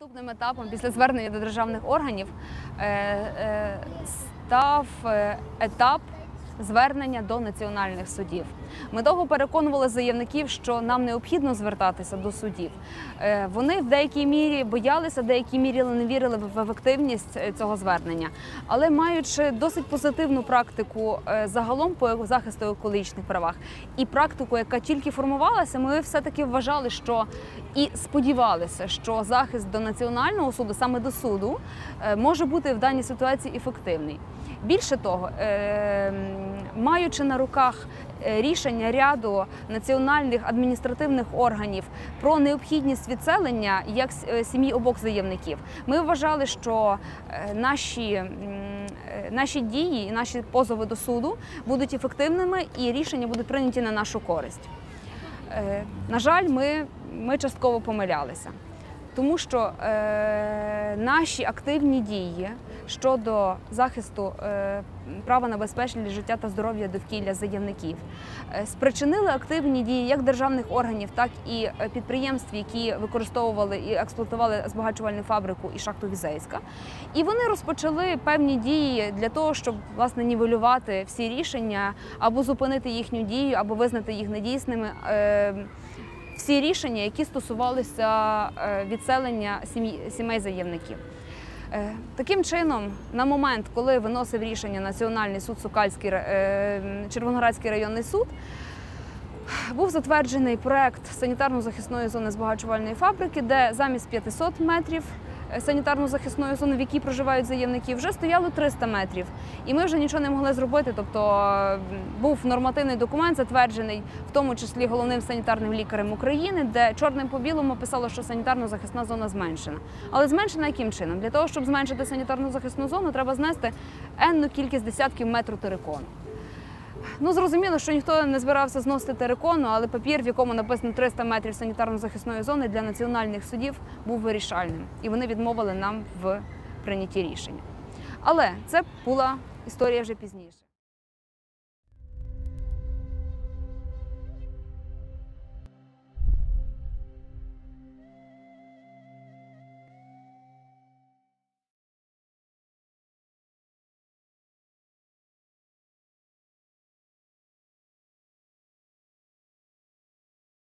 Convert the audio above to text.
Наступним етапом після звернення до державних органів е, е, став е, етап звернення до національних судів. Ми довго переконували заявників, що нам необхідно звертатися до судів. Е, Вони в деякій мірі боялися, в деякій мірі не вірили в ефективність е, цього звернення. Але маючи досить позитивну практику е, загалом по захисту екологічних правах і практику, яка тільки формувалася, ми все-таки вважали, що і сподівалися, що захист до національного суду, саме до суду, може бути в даній ситуації ефективний. Більше того, маючи на руках рішення ряду національних адміністративних органів про необхідність відселення як е, сім'ї обох заявників, ми вважали, що е, наші, е, наші дії і наші позови до суду будуть ефективними і рішення будуть прийняті на нашу користь. Е, На жаль, ми, ми частково помилялися, тому що е, наші активні дії щодо захисту е, права на безпечне життя та здоров'я довкілля заявників е, спричинили активні дії як державних органів, так і е, підприємств, які використовували і експлуатували збагачувальну фабрику і шахту Візейська. І вони розпочали певні дії для того, щоб власне нівелювати всі рішення або зупинити їхню дію, або визнати їх недійсними. Е, всі рішення, які стосувалися е, відселення сімей заявників. Е, Таким чином, на момент, коли виносив рішення Національний суд Сукальський е, Червоноградський районний суд, був затверджений проект санітарно-захисної зони збагачувальної фабрики, де замість 500 метрів санітарно-захисної зони, в якій проживають заявники, вже стояло 300 метрів. І ми вже нічого не могли зробити. Тобто е, був нормативний документ, затверджений в тому числі головним санітарним лікарем України, де чорним по білому писало, що санітарно-захисна зона зменшена. Але зменшена яким чином? Для того, щоб зменшити санітарно-захисну зону, треба знести енну кількість десятків метрів терикону. Ну, зрозуміло, що ніхто не збирався зносити терикону, але папір, в якому написано 300 метрів санітарно-захисної зони для національних судів, був вирішальним. І вони відмовили нам в прийнятті рішення. Але це була історія вже пізніше.